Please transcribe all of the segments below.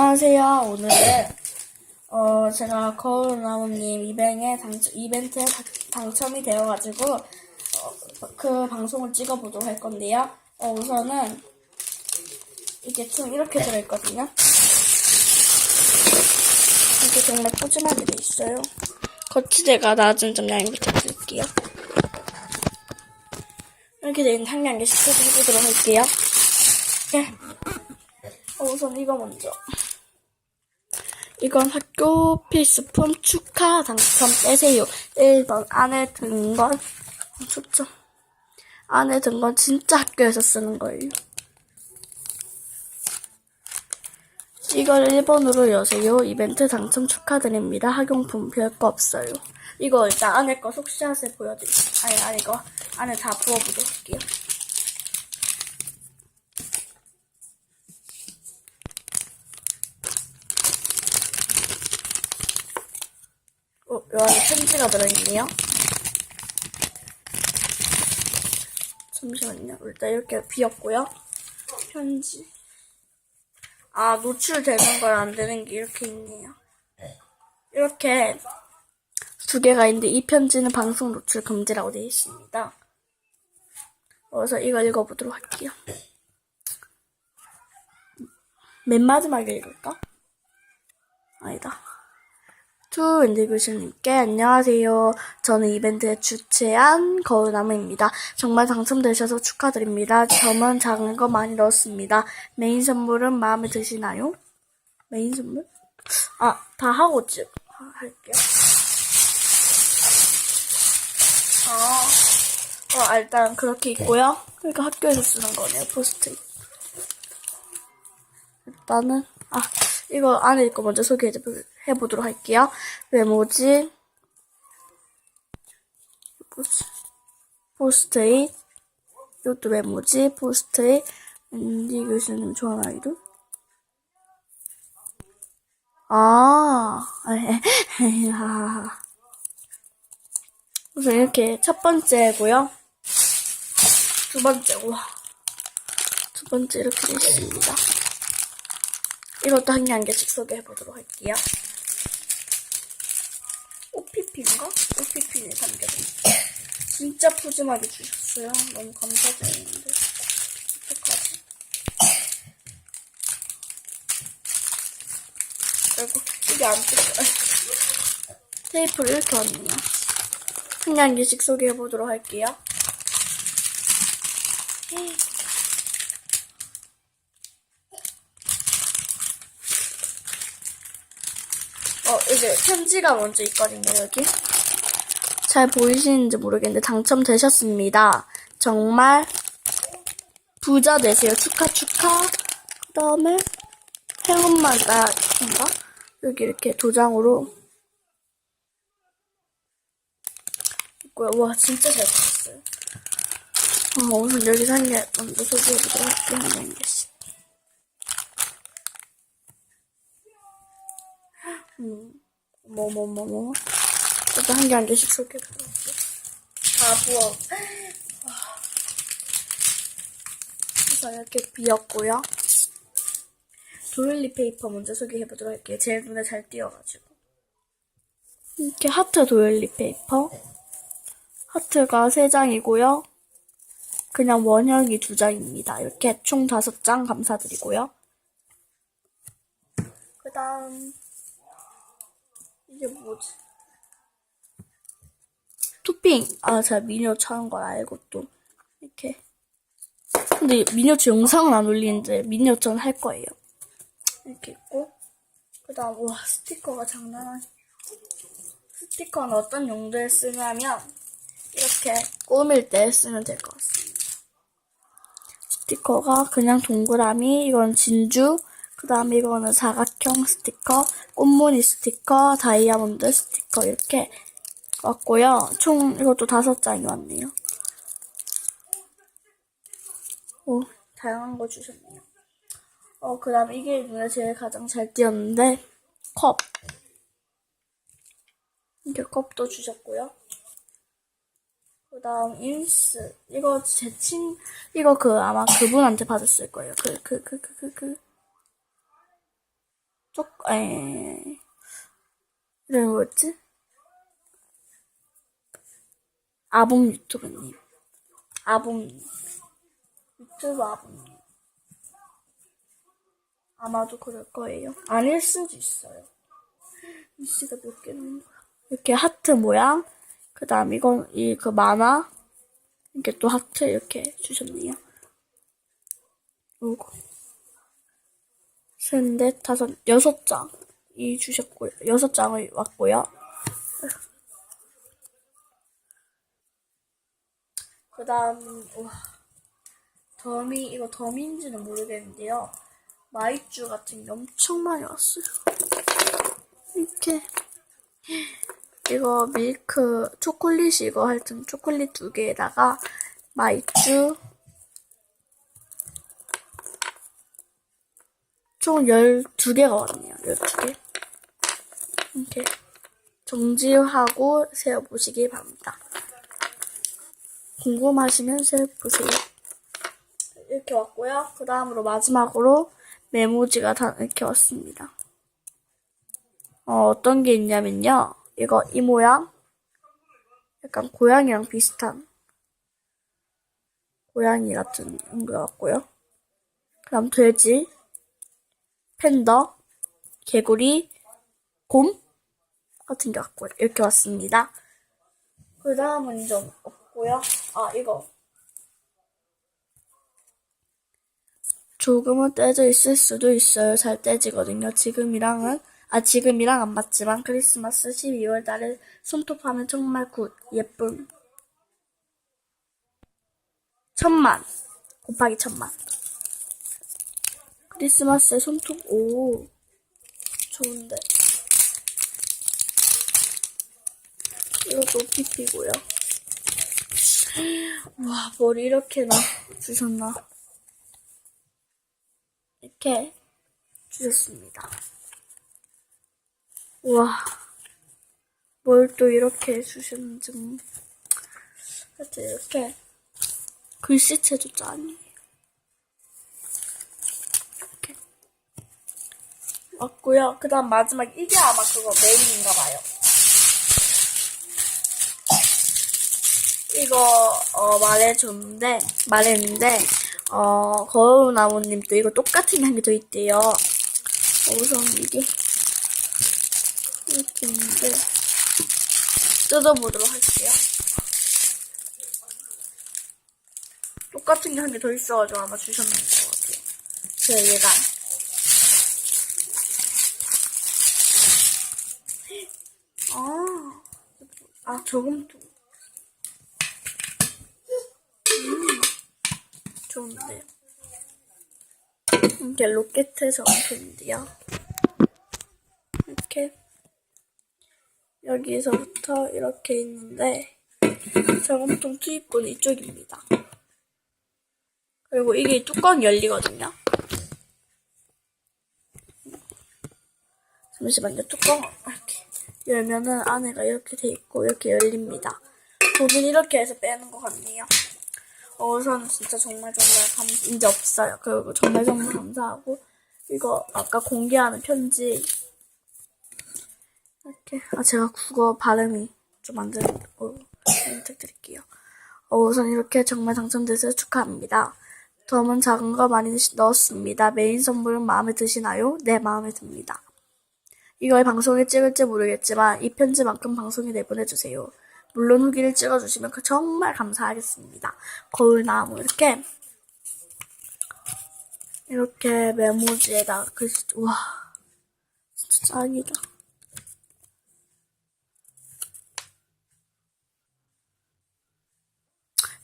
안녕하세요. 오늘은 어 제가 거울나무님 이벤에 당첨, 이벤트에 당- 당첨이 되어가지고 어, 그 방송을 찍어보도록 할 건데요. 어, 우선은 이게 총 이렇게 들어있거든요. 이게 정말 푸짐하게 돼 있어요. 거치대가 낮은 점 양해 부탁드릴게요. 이렇게 돼 있는 한량계 시켜서 해보도록 할게요. 네. 어, 우선 이거 먼저. 이건 학교 필수품 축하 당첨 떼세요. 1번 안에 든 건, 어, 춥죠. 안에 든 건 진짜 학교에서 쓰는 거예요. 이걸 1번으로 여세요. 이벤트 당첨 축하드립니다. 학용품 별거 없어요. 이거 일단 안에 거 속샷에 보여드릴게요. 아니, 아니, 이거 안에 다 부어보도록 할게요. 어, 요 안에 편지가 들어있네요. 잠시만요. 일단 이렇게 비었고요. 편지. 아, 노출되는 걸 안 되는 게 이렇게 있네요. 이렇게 두 개가 있는데 이 편지는 방송 노출 금지라고 되어 있습니다. 그래서 이걸 읽어보도록 할게요. 맨 마지막에 읽을까? 아니다. 투 인디교실님께 안녕하세요. 저는 이벤트에 주최한 거울나무입니다. 정말 당첨되셔서 축하드립니다. 점은 작은 거 많이 넣었습니다. 메인 선물은 마음에 드시나요? 메인 선물? 아, 다 하고 쭉 하- 할게요. 아, 어, 일단 그렇게 있고요. 그러니까 학교에서 쓰는 거네요, 포스트잇. 일단은 아 이거 안에 있고 먼저 소개해 보도록 할게요. 포스- 포스트잇 이것도 외모지 포스트잇 앤디 교수님 좋아하는 아이돌 아 하하하 우선 이렇게 첫 번째고요. 두 번째 우와 두 번째 이렇게 되어 있습니다. 이것도 한 개 한 개씩 소개해 보도록 할게요. OPP인가? OPP에 담겨진. 진짜 푸짐하게 주셨어요. 너무 감사드리는데. 어떡하지? 아이고, 이게 안 뜯어요. 테이프를 이렇게 왔네요. 한개한 개씩 소개해 보도록 할게요. 어, 이제 편지가 먼저 있거든요, 여기. 잘 보이시는지 모르겠는데 당첨되셨습니다. 정말 부자 되세요. 축하, 축하. 그 다음에 행운마다인가? 여기 이렇게 도장으로 있고요. 와, 진짜 잘 봤어요. 어, 우선 여기서 한개 먼저 소개해보도록 할게요. 한 개씩. 음, 뭐, 뭐, 뭐, 뭐. 일단 한개 한 개씩 부어. 와. 우선 이렇게 비었고요. 도일리 페이퍼 먼저 소개해보도록 할게요. 제일 눈에 잘 띄어가지고. 이렇게 하트 도일리 페이퍼. 하트가 3장이고요. 그냥 원형이 2장입니다. 이렇게 총 5장 감사드리고요. 그 다음, 이게 뭐지? 토핑. 아, 제가 미니어 차는 걸 알고 또, 이렇게. 근데 미니어처 영상은 안 올리는데, 미니어처는 할 거예요. 이렇게 있고. 그 다음, 와, 스티커가 장난 아니. 스티커는 어떤 용도에 쓰냐면, 이렇게 꾸밀 때 쓰면 될 것 같습니다. 스티커가 그냥 동그라미, 이건 진주, 그 다음에 이거는 사각형 스티커, 꽃무늬 스티커, 다이아몬드 스티커 이렇게 왔고요. 총 이것도 다섯 장이 왔네요. 오, 다양한 거 주셨네요. 어, 그 다음에 이게 눈에 제일 가장 잘 띄었는데 컵. 이렇게 컵도 주셨고요. 그 다음 인스 이거 제 친 이거 그 아마 그분한테 받았을 거예요. 그 그 그 그 그 그 쪽, 에, 이름이 뭐였지? 아봄 유튜브님. 아봄, 유튜브 아봄님. 아마도 그럴 거예요. 아닐 수도 있어요. 글씨가 몇개 나온 거야. 이렇게 하트 모양. 그 다음 이건, 이, 그 만화. 이렇게 또 하트 이렇게 주셨네요. 요거. 셋, 넷, 다섯, 여섯 장 이 주셨고요. 여섯 장을 왔고요. 그 다음, 와. 더미, 이거 더미인지는 모르겠는데요. 마이쮸 같은 게 엄청 많이 왔어요. 이렇게. 이거 밀크, 초콜릿 이거 하여튼 초콜릿 두 개에다가 마이쮸 총 12개가 왔네요. 12개. 이렇게 정지하고 세어보시기 바랍니다. 궁금하시면 세어보세요. 이렇게 왔고요. 그 다음으로 마지막으로 메모지가 다 이렇게 왔습니다. 어, 어떤 게 있냐면요. 이거 이 모양 약간 고양이랑 비슷한 고양이 같은 것 같고요. 그 다음 돼지 팬더, 개구리, 곰 같은 게 왔고요. 이렇게 왔습니다. 그 다음은 좀 없고요. 아 이거. 조금은 떼져 있을 수도 있어요. 잘 떼지거든요. 지금이랑은 아 지금이랑 안 맞지만 크리스마스 12월 달에 손톱하면 정말 굿. 예쁨. 천만. 곱하기 천만. 크리스마스에 손톱 오. 좋은데. 이것도 PP고요 와 머리 이렇게나 주셨나 이렇게 주셨습니다 와 뭘 또 이렇게 주셨는지 뭐. 하여튼 이렇게 글씨체도 짠이에요 왔고요. 그 다음 마지막 이게 아마 그거 메인인가 봐요. 이거 어, 말해줬는데 말했는데 어 거울나무님도 이거 똑같은 한개더 있대요. 어, 우선 이게 이렇게 있는데 뜯어보도록 할게요. 똑같은 게 한 개 더 있어가지고 아마 주셨는 것 같아요. 제 얘가 아, 아 조금 더. 음, 좋은데. 이게 로켓의 정품인데요. 이렇게 여기서부터 이렇게 있는데 저금통 투입구는 이쪽입니다. 그리고 이게 뚜껑이 열리거든요. 잠시만요. 뚜껑 이렇게 열면은 안에가 이렇게 돼 있고 이렇게 열립니다. 저는 이렇게 해서 빼는 것 같네요. 어, 우선 진짜 정말 정말 감 이제 없어요. 그리고 정말 정말 감사하고 이거 아까 공개하는 편지 이렇게 아 제가 국어 발음이 좀 안 되는 어, 부탁드릴게요. 어, 우선 이렇게 정말 당첨돼서 축하합니다. 덤은 작은 거 많이 넣었습니다. 메인 선물은 마음에 드시나요? 네, 마음에 듭니다. 이걸 방송에 찍을지 모르겠지만 이 편지만큼 방송에 내보내주세요. 물론 후기를 찍어주시면 그 정말 감사하겠습니다. 거울나무 이렇게 이렇게 메모지에다 글씨 우와 진짜 짱이다.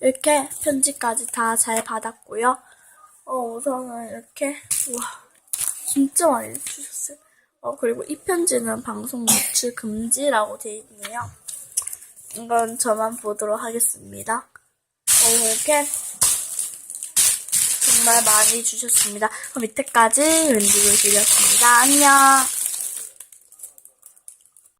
이렇게 편지까지 다 잘 받았고요. 어 우선은 이렇게 우와 진짜 많이 주셨어요. 어, 그리고 이 편지는 방송 노출 금지라고 되어 있네요. 이건 저만 보도록 하겠습니다. 어, 이렇게 정말 많이 주셨습니다. 그럼 밑에까지 웬디글들이었습니다. 안녕!